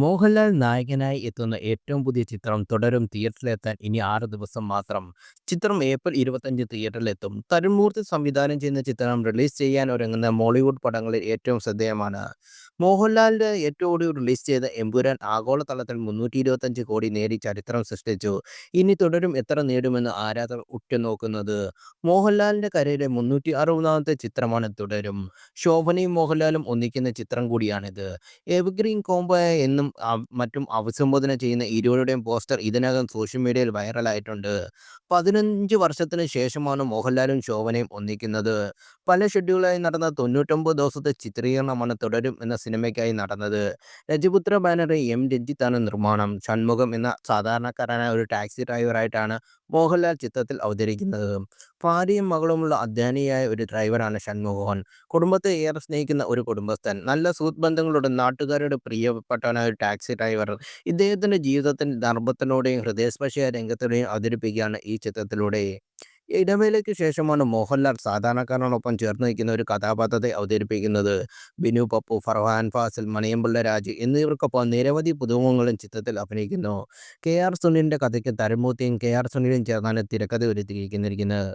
മോഹൻലാൽ നായകനായി എത്തുന്ന ഏറ്റവും പുതിയ ചിത്രം തുടരും തിയേറ്ററിലെത്താൻ ഇനി ആറ് ദിവസം മാത്രം. ചിത്രം ഏപ്രിൽ ഇരുപത്തഞ്ച് തിയേറ്ററിലെത്തും. തരുൺമൂർത്തി സംവിധാനം ചെയ്യുന്ന ചിത്രം റിലീസ് ചെയ്യാൻ ഒരുങ്ങുന്ന മോളിവുഡ് പടങ്ങളിൽ ഏറ്റവും ശ്രദ്ധേയമാണ്. മോഹൻലാലിന്റെ ഏറ്റവും ഒടുവിൽ റിലീസ് ചെയ്ത എമ്പുരാൻ ആഗോളതലത്തിൽ മുന്നൂറ്റി ഇരുപത്തഞ്ച് കോടി നേടി ചരിത്രം സൃഷ്ടിച്ചു. ഇനി തുടരും എത്ര നേടുമെന്ന് ആരാധകർ ഉറ്റുനോക്കുന്നത്. മോഹൻലാലിന്റെ കരിയറിലെ മുന്നൂറ്റി അറുപതാമത്തെ ചിത്രമാണ് തുടരും. ശോഭനയും മോഹൻലാലും ഒന്നിക്കുന്ന ചിത്രം കൂടിയാണിത്. എവർഗ്രീൻ കോംബോയായ എന്നും മറ്റും അഭിസംബോധന ചെയ്യുന്ന ഇരുവരുടെയും പോസ്റ്റർ ഇതിനകം സോഷ്യൽ മീഡിയയിൽ വൈറലായിട്ടുണ്ട്. പതിനഞ്ച് വർഷത്തിന് ശേഷമാണ് മോഹൻലാലും ശോഭനയും ഒന്നിക്കുന്നത്. പല ഷെഡ്യൂളായി നടന്ന തൊണ്ണൂറ്റൊമ്പത് ദിവസത്തെ ചിത്രീകരണമാണ് തുടരും എന്ന സിനിമയ്ക്കായി നടന്നത്. രജപുത്ര ബാനറിൽ എം. രഞ്ജിത്താണ് നിർമ്മാണം. ഷൺമുഖം എന്ന സാധാരണക്കാരനായ ഒരു ടാക്സി ഡ്രൈവറായിട്ടാണ് മോഹൻലാൽ ചിത്രത്തിൽ അവതരിക്കുന്നത്. ഭാര്യയും മകളുമുള്ള അധ്വാനിയായ ഒരു ഡ്രൈവറാണ് ഷൺമുഖൻ. കുടുംബത്തെ ഏറെ സ്നേഹിക്കുന്ന ഒരു കുടുംബസ്ഥൻ. നല്ല സുഹൃത്ത് ബന്ധങ്ങളുള്ള നാട്ടുകാരുടെ പ്രിയപ്പെട്ടവനായ ഒരു ടാക്സി ഡ്രൈവർ. ഇദ്ദേഹത്തിന്റെ ജീവിതത്തിന്റെ നർമ്മത്തിലൂടെയും ഹൃദയസ്പർശിയ രംഗത്തിലൂടെയും അവതരിപ്പിക്കുകയാണ് ഈ ചിത്രത്തിലൂടെ. ഇടവേളയ്ക്ക് ശേഷമാണ് മോഹൻലാൽ സാധാരണക്കാരനോടൊപ്പം ചേർന്ന് നിൽക്കുന്ന ഒരു കഥാപാത്രത്തെ അവതരിപ്പിക്കുന്നത്. ബിനു പപ്പു, ഫർഹാൻ ഫാസിൽ, മണിയമ്പിള്ള രാജ് എന്നിവർക്കൊപ്പം നിരവധി പുതുമുഖങ്ങളും ചിത്രത്തിൽ അഭിനയിക്കുന്നു. കെ. ആർ. സുനിലിന്റെ കഥയ്ക്ക് തരുൺമൂർത്തിയും കെ. ആർ. സുനിലും ചേർന്നാണ് തിരക്കഥ ഒരുക്കിയിരിക്കുന്നത്.